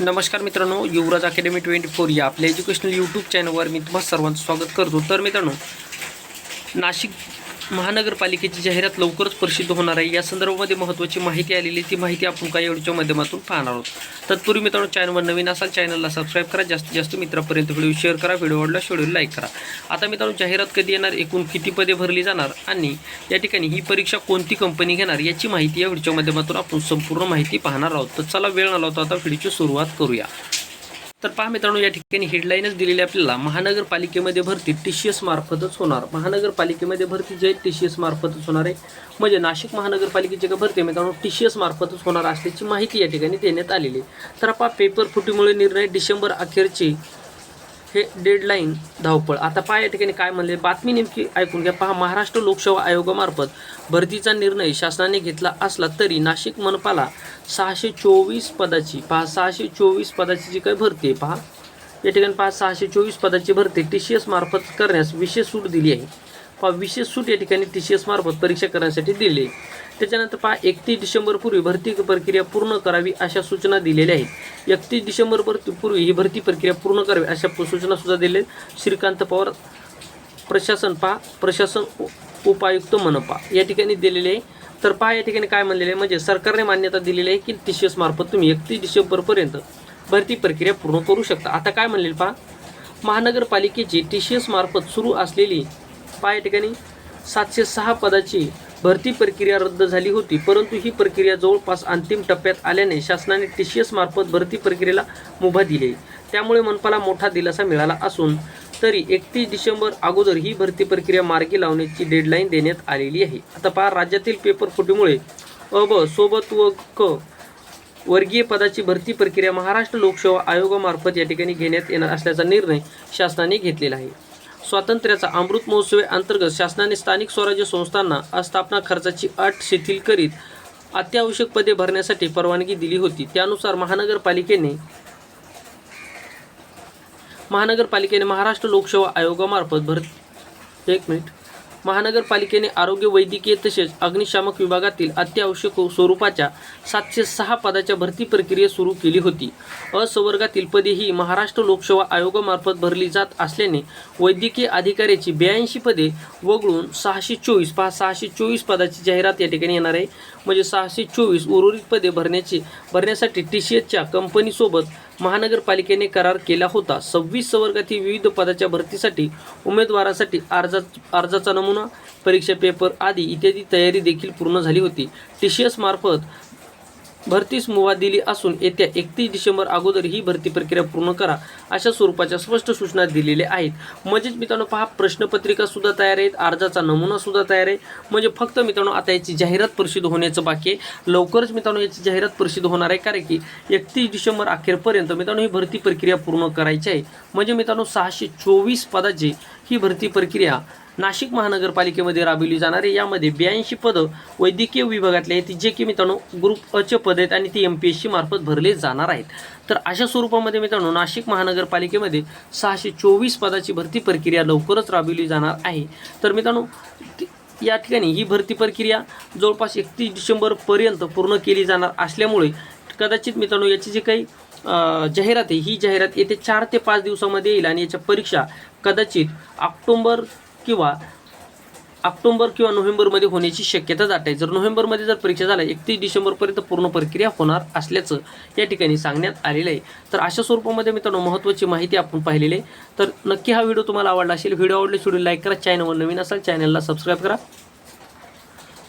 नमस्कार मित्रांनो युवराज academy twenty four या आपल्या एज्युकेशनल यूट्यूब चॅनलवर मी तुम्हाला सर्वांचं स्वागत करतो. तर मित्रांनो नाशिक महानगरपालिकेची जाहिरात लवकरच प्रसिद्ध होणार आहे. या संदर्भामध्ये महत्त्वाची माहिती आलेली आहे. ती माहिती आपण काही व्हिडिओच्या माध्यमातून पाहणार आहोत. तत्पूर्वी मित्रांनो चॅनलवर नवीन असाल चॅनलला सबस्क्राईब करा. जास्तीत जास्त मित्रापर्यंत व्हिडिओ शेअर करा. व्हिडिओ आवडला शेड्यूल लाईक करा. आता मित्रांनो जाहिरात कधी येणार? एकूण किती पदे भरली जाणार? आणि या ठिकाणी ही परीक्षा कोणती कंपनी घेणार? याची माहिती या व्हिडिओच्या माध्यमातून आपण संपूर्ण माहिती पाहणार आहोत. तर चला वेळ आला होता आता व्हिडिओची सुरुवात करूया. तर पहा मित्रांनो या ठिकाणी हेडलाईनच दिलेली आपल्याला. महानगरपालिकेमध्ये भरती टी सी एस मार्फतच होणार. महानगरपालिकेमध्ये भरती जे टी सी एस मार्फतच होणार आहे म्हणजे नाशिक महानगरपालिकेची का भरती मित्रांनो टी सी एस मार्फतच होणार असल्याची माहिती या ठिकाणी देण्यात आलेली आहे. तर पहा पेपर फुटीमुळे निर्णय डिसेंबर अखेरची हे डेडलाईन धावपळ. आता पहा या ठिकाणी काय म्हणले बातमी नेमकी ऐकून घ्या. पहा महाराष्ट्र लोकसेवा आयोगामार्फत भरतीचा निर्णय शासनाने घेतला असला तरी नाशिक मनपाला सहाशे चोवीस पदाची पहा सहाशे चोवीस पदाची जी काही भरती आहे पहा. या ठिकाणी पहा सहाशे चोवीस पदाची भरती टी सी एस मार्फत करण्यास विशेष सूट दिली आहे. पहा विशेष सूट या ठिकाणी टी सी एस मार्फत परीक्षा करण्यासाठी दिली. त्याच्यानंतर पहा एकतीस डिसेंबरपूर्वी भरती प्रक्रिया पूर्ण करावी अशा सूचना दिलेल्या आहेत. एकतीस डिसेंबर पूर्वी ही भरती प्रक्रिया पूर्ण करावी अशा सूचना सुद्धा दिल्या श्रीकांत पवार प्रशासन पहा प्रशासन उ- उपायुक्त मनपा या ठिकाणी दिलेले आहे. तर पहा या ठिकाणी काय म्हणलेले आहे? म्हणजे सरकारने मान्यता दिलेली आहे की टी सी एस मार्फत तुम्ही एकतीस डिसेंबरपर्यंत भरती प्रक्रिया पूर्ण करू शकता. आता काय म्हणलेलं पहा? महानगरपालिकेची टी सी एस मार्फत सुरू असलेली पहा या ठिकाणी सातशे सहा पदाची भरती प्रक्रिया रद्द झाली होती. परंतु ही प्रक्रिया जवळपास अंतिम टप्प्यात आल्याने शासनाने टी सी एस मार्फत भरती प्रक्रियेला मुभा दिली. त्यामुळे मनपाला मोठा दिलासा मिळाला असून तरी एकतीस डिसेंबर अगोदर ही भरती प्रक्रिया मार्गी लावण्याची डेडलाईन देण्यात आलेली आहे. आता पहा राज्यातील पेपर फुटीमुळे अ ब सोबत व क वर्गीय पदाची भरती प्रक्रिया महाराष्ट्र लोकसेवा आयोगामार्फत या ठिकाणी घेण्यात येणार असल्याचा निर्णय शासनाने घेतलेला आहे. स्वातंत्र्याचा अमृत महोत्सवे अंतर्गत शासनाने स्थानिक स्वराज्य संस्थांना स्थापना खर्चाची अट शिथिल करीत अत्यावश्यक पदे भरण्यासाठी परवानगी दिली होती. त्यानुसार महानगरपालिकेने महानगरपालिकेने महाराष्ट्र लोकसेवा आयोगामार्फत भर एक मिनिट. महानगरपालिकेने आरोग्य वैद्यकीय तसेच अग्निशामक विभागातील अत्यावश्यक स्वरूपाच्या सातशे सहा पदाच्या भरती प्रक्रिया सुरू केली होती. असवर्गातील पदे ही महाराष्ट्र लोकसेवा आयोगामार्फत भरली जात असल्याने वैद्यकीय अधिकाऱ्याची ब्याऐंशी पदे वगळून सहाशे चोवीस पहा सहाशे चोवीस पदाची जाहिरात या ठिकाणी येणार आहे. म्हणजे सहाशे चोवीस उर्वरित पदे भरण्याची भरण्यासाठी टी सी एसच्या कंपनीसोबत महानगरपालिकेने करार केला होता. सव्वीस संवर्गातील विविध पदाच्या भरतीसाठी उमेदवारासाठी अर्जा अर्जाचा नमुना परीक्षा पेपर आदी इत्यादी तयारी देखील पूर्ण झाली होती. टी सी एस मार्फत भरतीस मुभा दिली असून येत्या एकतीस डिसेंबर अगोदर ही भरती प्रक्रिया पूर्ण करा अशा स्वरूपाच्या स्पष्ट सूचना दिलेल्या आहेत. म्हणजेच मित्रांनो पहा प्रश्नपत्रिका सुद्धा तयार आहेत अर्जाचा नमुना सुद्धा तयार आहे. म्हणजे फक्त मित्रांनो आता याची जाहिरात प्रसिद्ध होण्याचं बाकी आहे. लवकरच मित्रांनो याची जाहिरात प्रसिद्ध होणार आहे कारण की एकतीस डिसेंबर अखेरपर्यंत मित्रांनो ही भरती प्रक्रिया पूर्ण करायची आहे. म्हणजे मित्रांनो सहाशे चोवीस पदाची ही भरती प्रक्रिया नाशिक महानगरपालिकेमध्ये राबविली जाणारे यामध्ये ब्याऐंशी पदं वैद्यकीय विभागातले आहेत जे की मित्रांनो ग्रुप अचे पद आहेत आणि ती एम पी एस सी मार्फत भरले जाणार आहेत. तर अशा स्वरूपामध्ये मित्रांनो नाशिक महानगरपालिकेमध्ये सहाशे चोवीस पदाची भरती प्रक्रिया लवकरच राबविली जाणार आहे. तर मित्रांनो या ठिकाणी ही भरती प्रक्रिया जवळपास एकतीस डिसेंबरपर्यंत पूर्ण केली जाणार असल्यामुळे कदाचित मित्रांनो याची जी काही जाहिरात आहे ही जाहिरात येते चार ते पाच दिवसामध्ये येईल आणि याच्या परीक्षा कदाचित ऑक्टोंबर किंवा ऑक्टोंबर किंवा नोव्हेंबरमध्ये होण्याची शक्यता जात. आहे जर नोव्हेंबरमध्ये जर परीक्षा झाल्या एकतीस डिसेंबरपर्यंत पूर्ण प्रक्रिया होणार असल्याचं या ठिकाणी सांगण्यात आलेलं आहे. तर अशा स्वरूपामध्ये मित्रांनो महत्त्वाची माहिती आपण पाहिलेली आहे. तर नक्की हा व्हिडिओ तुम्हाला आवडला असेल व्हिडिओ आवडले व्हिडिओ लाईक करा चॅनलवर नवीन असाल चॅनलला सबस्क्राईब करा.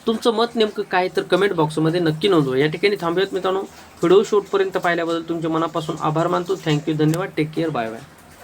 तुमचं मत नेमकं काय तर कमेंट बॉक्समध्ये नक्की नोंदवा. या ठिकाणी थांबूयात मित्रांनो. व्हिडिओ शूटपर्यंत पाहिल्याबद्दल तुमच्या मनापासून आभार मानतो. थँक्यू धन्यवाद. Take care. Bye bye